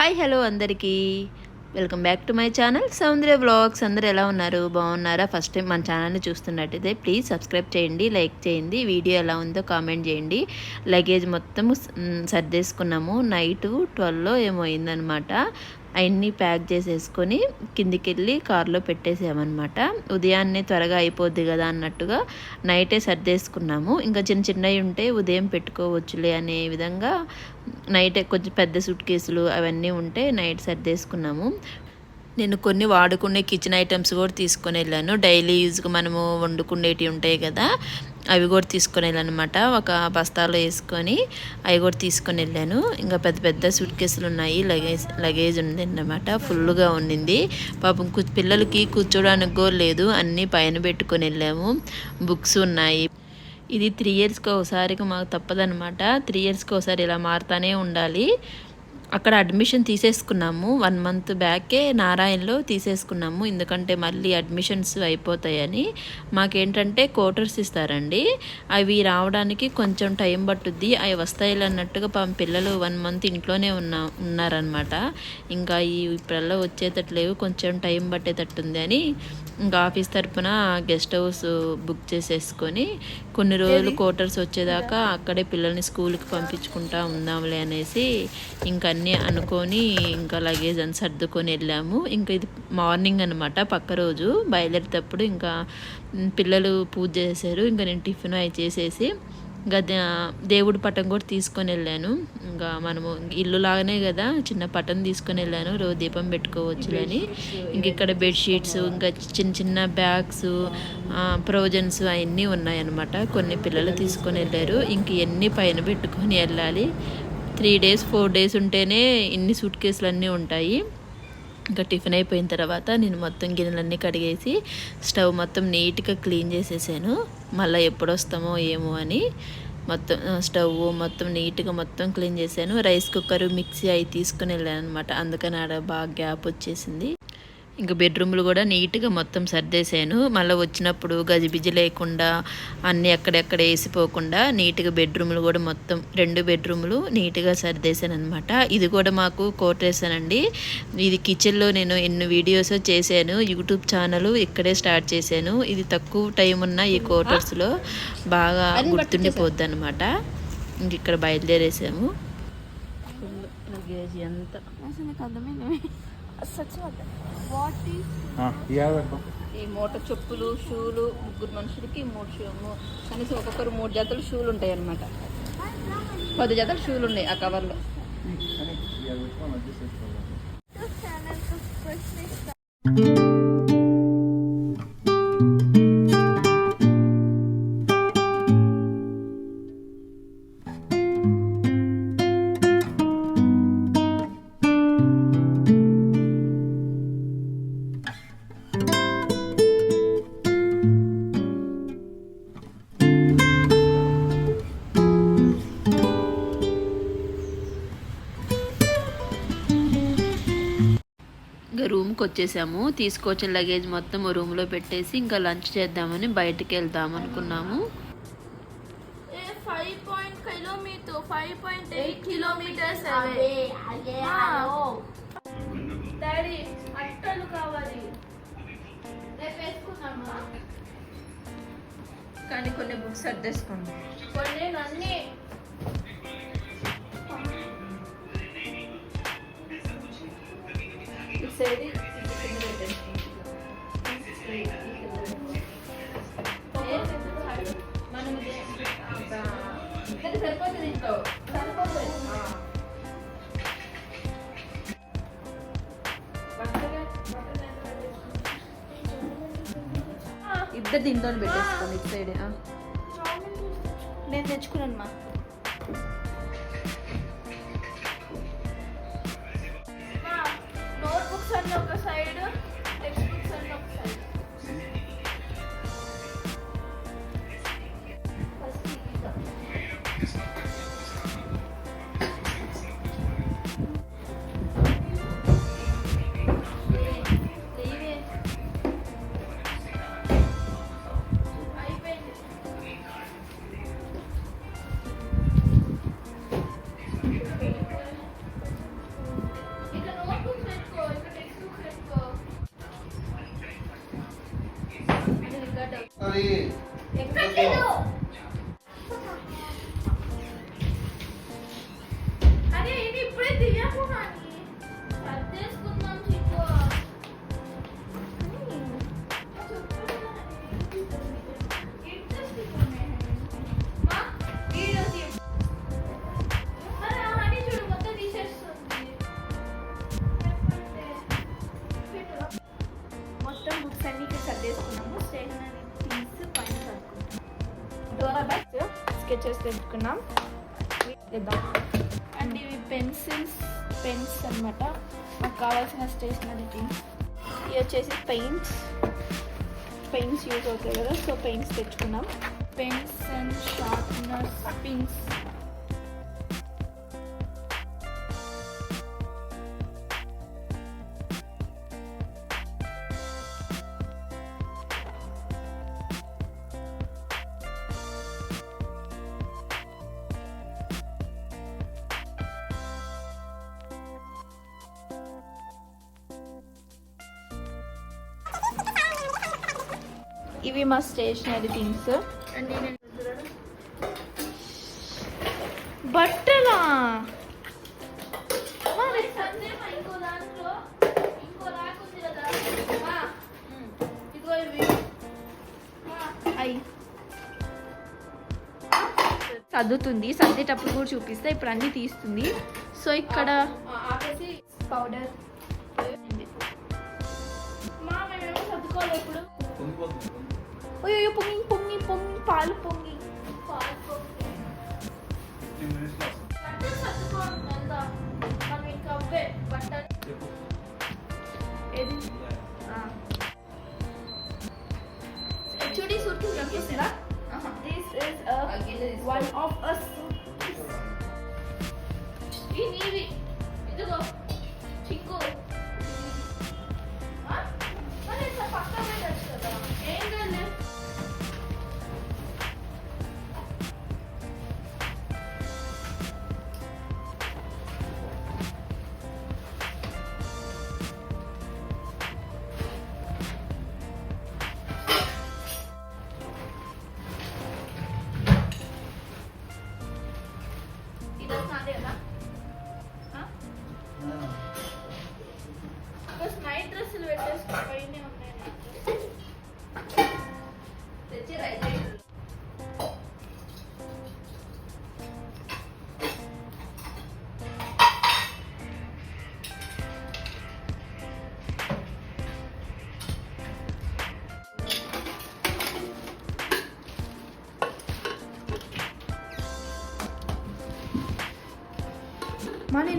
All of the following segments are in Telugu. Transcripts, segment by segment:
హాయ్ హలో అందరికీ. Welcome back to my channel Soundarya blogs అందరు ఎలా ఉన్నారు? బాగున్నారా? ఫస్ట్ టైం మన ఛానల్ని చూస్తున్నట్టయితే ప్లీజ్ సబ్స్క్రైబ్ చేయండి లైక్ చేయండి వీడియో ఎలా ఉందో కామెంట్ చేయండి. లగేజ్ మొత్తం సర్దేసుకున్నాము. నైట్ ట్వెల్వ్లో ఏమో అయిందనమాట అవన్నీ ప్యాక్ చేసేసుకొని కిందికి వెళ్ళి కార్లో పెట్టేసామన్నమాట ఉదయాన్నే త్వరగా అయిపోద్ది కదా అన్నట్టుగా నైటే సర్దేసుకున్నాము. ఇంకా చిన్న చిన్నవి ఉంటే ఉదయం పెట్టుకోవచ్చులే అనే విధంగా నైటే కొంచెం పెద్ద సూట్ కేసులు అవన్నీ ఉంటే నైట్ సర్దేసుకున్నాము. నేను కొన్ని వాడుకునే కిచెన్ ఐటమ్స్ కూడా తీసుకొని వెళ్ళాను. డైలీ యూజ్గా మనము వండుకునేటివి ఉంటాయి కదా. అవి కూడా తీసుకొని వెళ్ళాను అనమాట ఒక బస్తాలో వేసుకొని అవి కూడా తీసుకొని వెళ్ళాను. ఇంకా పెద్ద పెద్ద సూట్ కేసులు ఉన్నాయి. లగేజ్ లగేజ్ ఉంది అనమాట ఫుల్గా ఉండింది. పాపం కు పిల్లలకి కూర్చోడానికి కూడా లేదు. అన్నీ పైన పెట్టుకొని వెళ్ళాము. బుక్స్ ఉన్నాయి. ఇది త్రీ ఇయర్స్కి ఒకసారికి మాకు తప్పదనమాట త్రీ ఇయర్స్కి ఒకసారి ఇలా మారుతానే ఉండాలి. అక్కడ అడ్మిషన్ తీసేసుకున్నాము. వన్ మంత్ బ్యాకే నారాయణలో తీసేసుకున్నాము. ఎందుకంటే మళ్ళీ అడ్మిషన్స్ అయిపోతాయని. మాకేంటంటే క్వార్టర్స్ ఇస్తారండి. అవి రావడానికి కొంచెం టైం పట్టుద్ది. అవి వస్తాయి అన్నట్టుగా పాపం పిల్లలు వన్ మంత్ ఇంట్లోనే ఉన్న ఉన్నారనమాట ఇంకా ఈ ఇప్పుడల్లా వచ్చేటట్లేవు కొంచెం టైం పట్టేటట్టుంది అని ఇంకా ఆఫీస్ తరపున గెస్ట్ హౌస్ బుక్ చేసేసుకొని కొన్ని రోజులు క్వార్టర్స్ వచ్చేదాకా అక్కడే పిల్లల్ని స్కూల్కి పంపించుకుంటా ఉందాంలే అనేసి ఇంకా అన్నీ అనుకొని ఇంకా లగేజ్ అని సర్దుకొని వెళ్ళాము. ఇంకా ఇది మార్నింగ్ అనమాట పక్క రోజు బయలుదేరేటప్పుడు ఇంకా పిల్లలు పూజ చేశారు. ఇంకా నేను టిఫిన్ అవి చేసేసి ఇంకా దేవుడి పటం కూడా తీసుకొని వెళ్ళాను. ఇంకా మనము ఇల్లు లాగానే కదా చిన్న పటం తీసుకొని వెళ్ళాను. రోజు దీపం పెట్టుకోవచ్చులని. ఇంక ఇక్కడ బెడ్షీట్స్ ఇంకా చిన్న చిన్న బ్యాగ్స్ ప్రొవిజన్స్ అవన్నీ ఉన్నాయన్నమాట. కొన్ని పిల్లలు తీసుకొని వెళ్ళారు. ఇంక ఇవన్నీ పైన పెట్టుకొని వెళ్ళాలి. త్రీ డేస్ ఫోర్ డేస్ ఉంటేనే ఇన్ని సూట్ కేసులు అన్నీ ఉంటాయి. ఇంకా టిఫిన్ అయిపోయిన తర్వాత నేను మొత్తం గిన్నెలన్నీ కడిగేసి స్టవ్ మొత్తం నీట్గా క్లీన్ చేసేసాను. మళ్ళీ ఎప్పుడు వస్తామో ఏమో అని మొత్తం స్టవ్ మొత్తం నీట్గా మొత్తం క్లీన్ చేశాను. రైస్ కుక్కర్ మిక్సీ అవి తీసుకుని వెళ్ళాను అనమాట అందుకని ఆడ బాగా గ్యాప్ వచ్చేసింది. ఇంకా బెడ్రూమ్లు కూడా నీట్గా మొత్తం సర్దేశాను. మళ్ళీ వచ్చినప్పుడు గజిబిజి లేకుండా అన్నీ అక్కడెక్కడ వేసిపోకుండా నీట్గా బెడ్రూమ్లు కూడా మొత్తం రెండు బెడ్రూమ్లు నీట్గా సర్దేశాను అనమాట ఇది కూడా మాకు కోటేశానండి. ఇది కిచెన్లో నేను ఎన్ని వీడియోస్ చేశాను. యూట్యూబ్ ఛానల్ ఇక్కడే స్టార్ట్ చేశాను. ఇది తక్కువ టైం ఉన్న ఈ కోటర్స్లో బాగా గుర్తుండిపోద్ది అనమాట ఇంక ఇక్కడ బయలుదేరేసాము. ఎంత? అసలు ఈ మూట చెప్పులు షూలు ముగ్గురు మనుషులకి మూడు షూ కనీసం ఒక్కొక్కరు మూడు జతలు షూలు ఉంటాయి అనమాట పది జతలు షూలు ఉన్నాయి ఆ కవర్లో. ఇంకా రూమ్కి వచ్చేసాము. తీసుకొచ్చిన లగేజ్ మొత్తం రూమ్లో పెట్టేసి ఇంకా లంచ్ చేద్దామని బయటకు వెళ్దాం అనుకున్నాము. కానీ కొన్ని బుక్స్ అడ్డేసుకోండి కొన్ని అన్నీ మనం సరిపోతుంది ఇంట్లో ఇద్దరు దీంతో పెట్టేసుకోండి ఇటు సైడ్ నేను తెచ్చుకున్నాను మా. నోట్ ఒక సైడ్. పెన్స్ పెన్స్ అన్నమాట. మాకు కావాల్సిన స్టేషనరీ థింగ్స్. ఇవి వచ్చేసి పెయింట్స్. పెయింట్స్ యూజ్ అవుతాయి కదా సో పెయింట్స్ తెచ్చుకున్నాం. Pens and sharpeners pins. ఇవి మా స్టేషనరీ థింగ్స్. బట్టలా? సర్దుతుంది సర్దేటప్పుడు కూడా చూపిస్తే ఇప్పుడు అన్ని తీస్తుంది. సో ఇక్కడ పౌడర్. సర్దుకోవాలి ఇప్పుడు. അയ്യോ പൊങ്ങി പൊങ്ങി പൊങ്ങി പാല് പൊങ്ങി Actually, this is one of us.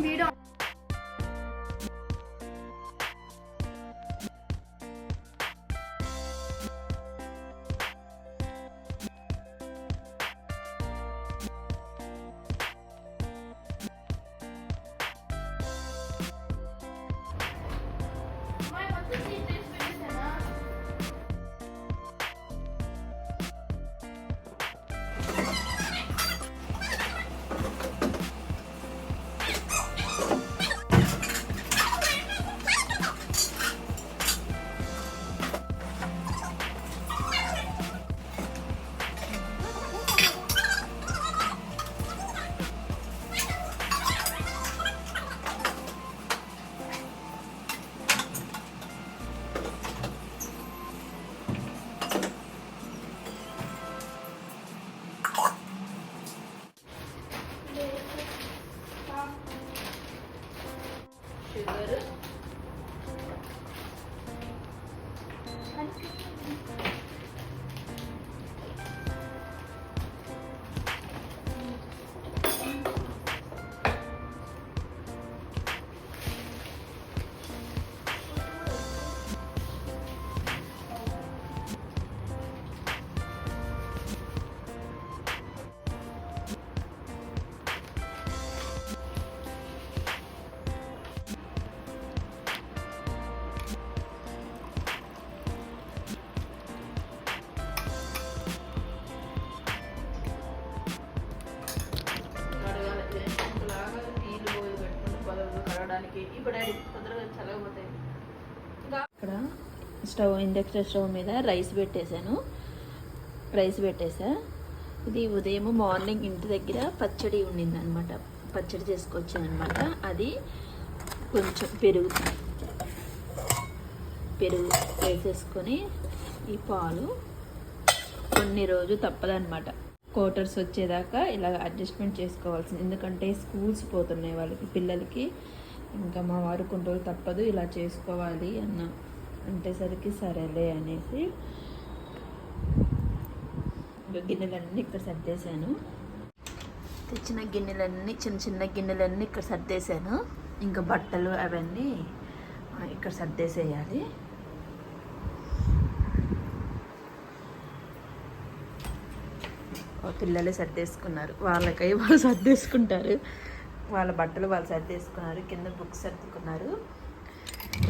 You don't. మా నేను ఇక్కడ స్టవ్ ఇండక్షన్ స్టవ్ మీద రైస్ పెట్టేశాను. రైస్ పెట్టేసా. ఇది ఉదయం మార్నింగ్ ఇంటి దగ్గర పచ్చడి ఉండింది అనమాట పచ్చడి చేసుకొచ్చాను అనమాట అది కొంచెం పెరుగు పెరుగు వేసేసుకొని ఈ పాలు కొన్ని రోజు తప్పదనమాట క్వార్టర్స్ వచ్చేదాకా ఇలా అడ్జస్ట్మెంట్ చేసుకోవాల్సింది. ఎందుకంటే స్కూల్స్ పోతున్నాయి వాళ్ళకి పిల్లలకి. ఇంకా మా వారు కొన్ని రోజులు తప్పదు ఇలా చేసుకోవాలి అన్న అంటేసరికి సరేలే అనేసి ఇంకా గిన్నెలన్నీ ఇక్కడ సర్దేశాను. తెచ్చిన గిన్నెలన్నీ చిన్న చిన్న గిన్నెలన్నీ ఇక్కడ సర్దేశాను. ఇంకా బట్టలు అవన్నీ ఇక్కడ సర్దేసేయాలి. ఆ పిల్లలే సర్దేసుకున్నారు. వాళ్ళకై వాళ్ళు సర్దేసుకుంటారు. వాళ్ళ బట్టలు వాళ్ళు సర్దేసుకున్నారు కింద బుక్స్ సర్దుకున్నారు.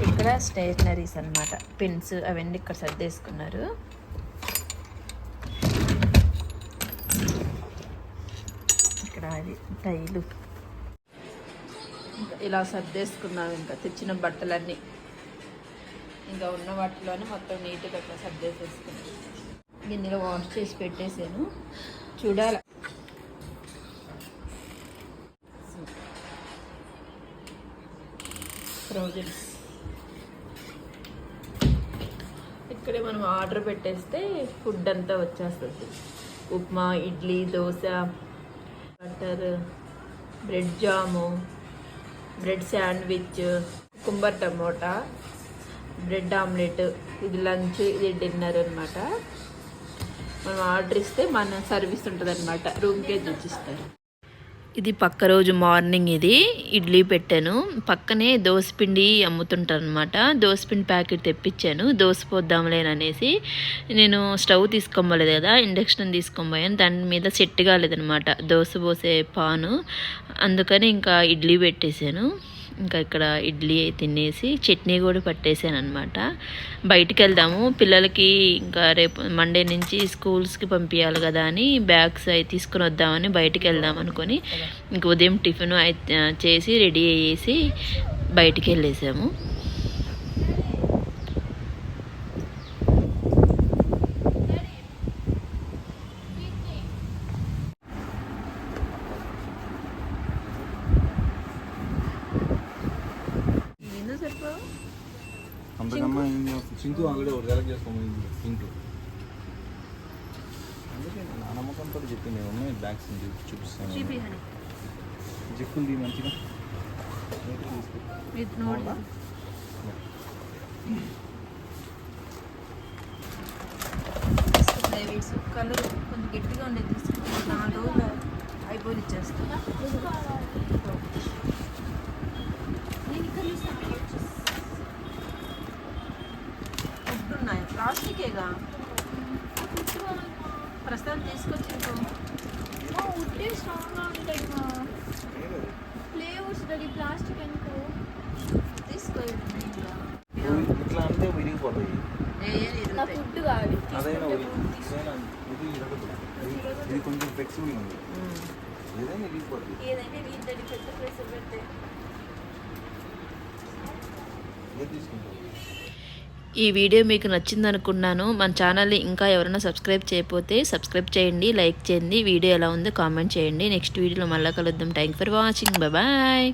ఇక్కడ స్టేషనరీస్ అన్నమాట పెన్స్ అవన్నీ ఇక్కడ సర్దేసుకున్నారు. ఇక్కడ అది టైలు. ఇంకా ఇలా సర్దేసుకున్నాం ఇంకా తెచ్చిన బట్టలన్నీ. ఇంకా ఉన్న వాటిలోనే మొత్తం నీట్గా అట్లా సర్దేసేసుకున్నాను గిన్నెలో వాష్ చేసి పెట్టేసాను. చూడాలి ఫ్రోజన్స్ ఇక్కడే మనం ఆర్డర్ పెట్టేస్తే ఫుడ్ అంతా వచ్చేస్తుంది. Upma idli dosa butter bread jam bread sandwich cucumber tomato bread omelette ఇది లంచ్ ఇది డిన్నర్ అనమాట మనం ఆర్డర్ ఇస్తే మన సర్వీస్ ఉంటుంది అనమాట రూమ్కే తెచ్చిస్తారు. ఇది పక్క రోజు మార్నింగ్ ఇది. ఇడ్లీ పెట్టాను. పక్కనే దోసపిండి అమ్ముతుంటారు అనమాట దోసపిండి ప్యాకెట్ తెప్పించాను. దోశ పోద్దాంలేననేసి నేను స్టవ్ తీసుకోబోలేదు కదా ఇండక్షన్ తీసుకోబోయాను దాని మీద సెట్ కాలేదనమాట దోశ పోసే పాను. అందుకని ఇంకా ఇడ్లీ పెట్టేశాను. ఇంకా ఇక్కడ ఇడ్లీ తినేసి చట్నీ కూడా పట్టేసాను అనమాట బయటికి వెళ్దాము పిల్లలకి ఇంకా రేపు మండే నుంచి స్కూల్స్కి పంపించాలి కదా అని బ్యాగ్స్ అవి తీసుకుని వద్దామని బయటికి వెళ్దాం అనుకొని ఇంక ఉదయం టిఫిన్ అయి- చేసి రెడీ అయ్యేసి బయటికి వెళ్ళేసాము అంతకన్నా చింకు. అంగడి ఒకటి సెలెక్ట్ చేసుకోమని చింకు. అందుకే నా నమ్మకంతో చెప్పింది ఉన్నాయి బ్యాగ్స్ చూపిస్తాను తీ మంచిగా. కలర్ కొంచెం గట్టిగా ఉండేది నాలుగు రోజులు అయిపోయి ఇచ్చేస్తాను ఉన్నాయి ప్లాస్టికేగా ప్రస్తుతం తీసుకొచ్చి ఉంటే స్ట్రాంగ్గా ఉంటాయి మా. ఫ్లేవర్స్ అది ప్లాస్టిక్ అనుకో తీసుకో ఇట్లా విరిగిపోతాయి. నా ఫుడ్ కావాలి ఇది కొంచెం ఫ్లెక్సిబుల్ ఉంది. ఏదైనా విరిగిపోతుంది ఏదైనా వీళ్ళని పెద్ద పెడితే. ఏది తీసుకుంటావు? ఈ వీడియో మీకు నచ్చింది అనుకున్నాను మన ఛానల్ని ఇంకా ఎవరైనా సబ్స్క్రైబ్ చేయకపోతే సబ్స్క్రైబ్ చేయండి లైక్ చేయండి వీడియో ఎలా ఉందో కామెంట్ చేయండి. నెక్స్ట్ వీడియోలో మళ్ళీ కలుద్దాం. Thank for watching bye